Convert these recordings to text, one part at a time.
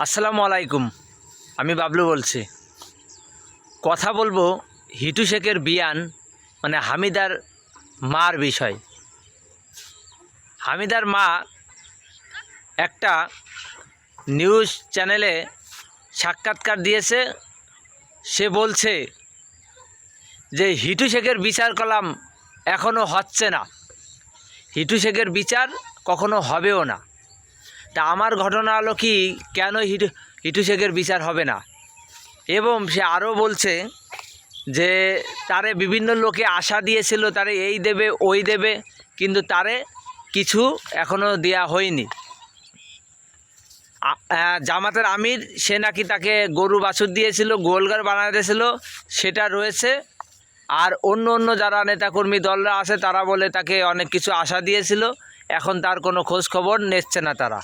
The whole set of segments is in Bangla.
আসসালামু আলাইকুম। আমি বাবলু বলছি। কথা বলব হিটু শেখের বিয়ান মানে হামিদার মার বিষয়। হামিদার মা একটা নিউজ চ্যানেলে সাক্ষাৎকার দিয়েছে। সে বলছে যে, হিটু শেখের বিচার কলাম এখনও হচ্ছে না। হিটু শেখের বিচার কখনো হবেও না। তা আমার ঘটনা হলো কি, কেন হিটু হিটু শেখের বিচার হবে না? এবং সে আরও বলছে যে, তারে বিভিন্ন লোকে আশা দিয়েছিল, তারে এই দেবে, ওই দেবে, কিন্তু তারে কিছু এখনও দেয়া হয়নি। জামাতের আমির, সে নাকি তাকে গরু বাছুর দিয়েছিল গোলঘর বানায় দিয়েছিল, সেটা রয়েছে। আর অন্য অন্য যারা নেতাকর্মী দলরা আছে, তারা বলে তাকে অনেক কিছু আশা দিয়েছিল, এখন তার কোনো খোঁজ খবর নিচ্ছে না তারা।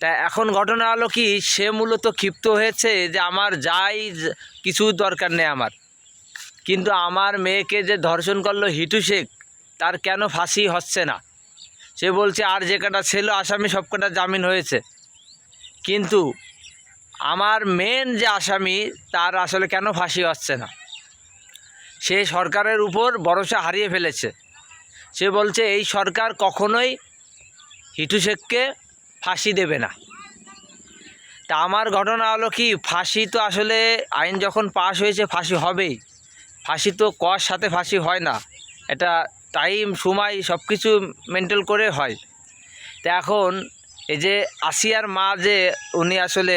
তা এখন ঘটনা হলো কি, সে মূলত ক্ষিপ্ত হয়েছে যে আমার যাই কিছু দরকার নেই আমার। কিন্তু আমার মেয়েকে যে ধর্ষণ করল হিটু শেখ, তার কেন ফাঁসি হচ্ছে না? সে বলছে, আর যে কটা ছিল আসামি, সব কটা জামিন হয়েছে। কিন্তু আমার মেন যে আসামি, তার আসলে কেন ফাঁসি হচ্ছে না? সে সরকারের উপর ভরসা হারিয়ে ফেলেছে। সে বলছে, এই সরকার কখনোই হিটু শেখকে ফাঁসি দেবে না। তা আমার ঘটনা হলো কি, ফাঁসি তো আসলে আইন যখন পাশ হয়েছে, ফাঁসি হবেই। ফাঁসি তো কর সাথে ফাঁসি হয় না। এটা টাইম, সময় সব কিছু মেনটেন করে হয়। তা এখন এই যে আসিয়ার মা যে, উনি আসলে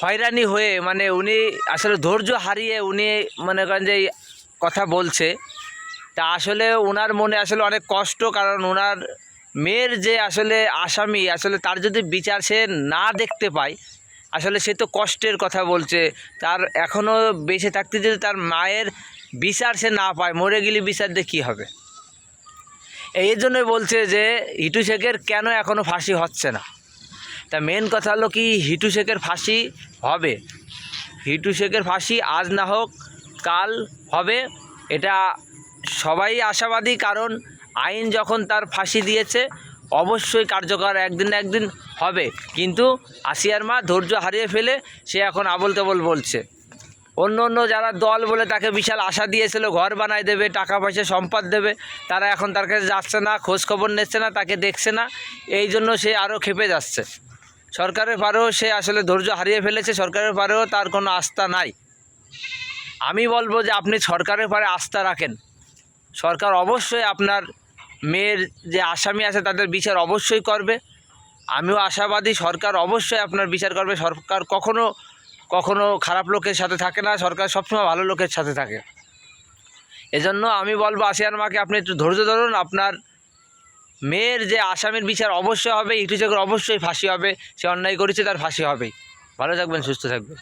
হয়রানি হয়ে মানে উনি আসলে ধৈর্য হারিয়ে উনি মনে করেন যে কথা বলছে। তা আসলে ওনার মনে আসলে অনেক কষ্ট, কারণ ওনার মেয়ের যে আসলে আসামি, আসলে তার যদি বিচার সে না দেখতে পায়, আসলে সে তো কষ্টের কথা বলছে। তার এখনও বেঁচে থাকতে যদি তার মায়ের বিচার সে না পায়, মরে গেলে বিচার দিয়ে কী হবে? এই জন্যই বলছে যে হিটু শেখের কেন এখনও ফাঁসি হচ্ছে না? তা মেন কথা হলো কি, হিটু শেখের ফাঁসি হবে। হিটু শেখের ফাঁসি আজ না হোক, কাল হবে। এটা সবাই আশাবাদী, কারণ আইন যখন তার ফাঁসি দিয়েছে, অবশ্যই কার্যকর একদিন একদিন হবে। কিন্তু আসিয়ার মা ধৈর্য হারিয়ে ফেলে সে এখন আবল তাবল বলছে। অন্য অন্য যারা দল বলে তাকে বিশাল আশা দিয়েছিল, ঘর বানায় দেবে, টাকা পয়সা সম্পদ দেবে, তারা এখন তার কাছে যাচ্ছে না খোঁজ খবর নিচ্ছে না, তাকে দেখছে না। এই জন্য সে আরও খেপে যাচ্ছে। সরকারের পারেও সে আসলে ধৈর্য হারিয়ে ফেলেছে, সরকারের পারেও তার কোনো আস্থা নাই। আমি বলব যে আপনি সরকারের পারে আস্থা রাখেন। সরকার অবশ্যই আপনার মেয়ের যে আসামি আছে তাদের বিচার অবশ্যই করবে। আমিও আশাবাদী, সরকার অবশ্যই আপনার বিচার করবে। সরকার কখনো কখনো খারাপ লোকের সাথে থাকে না। সরকার সবসময় ভালো লোকের সাথে থাকে। এজন্য আমি বলব আসিয়ার মাকে আপনি একটু ধৈর্য ধরুন। আপনার মেয়ের যে আসামির বিচার অবশ্যই হবে ইটু অবশ্যই ফাঁসি হবে। সে অন্যায় করেছে, তার ফাঁসি হবেই। ভালো থাকবেন, সুস্থ থাকবেন।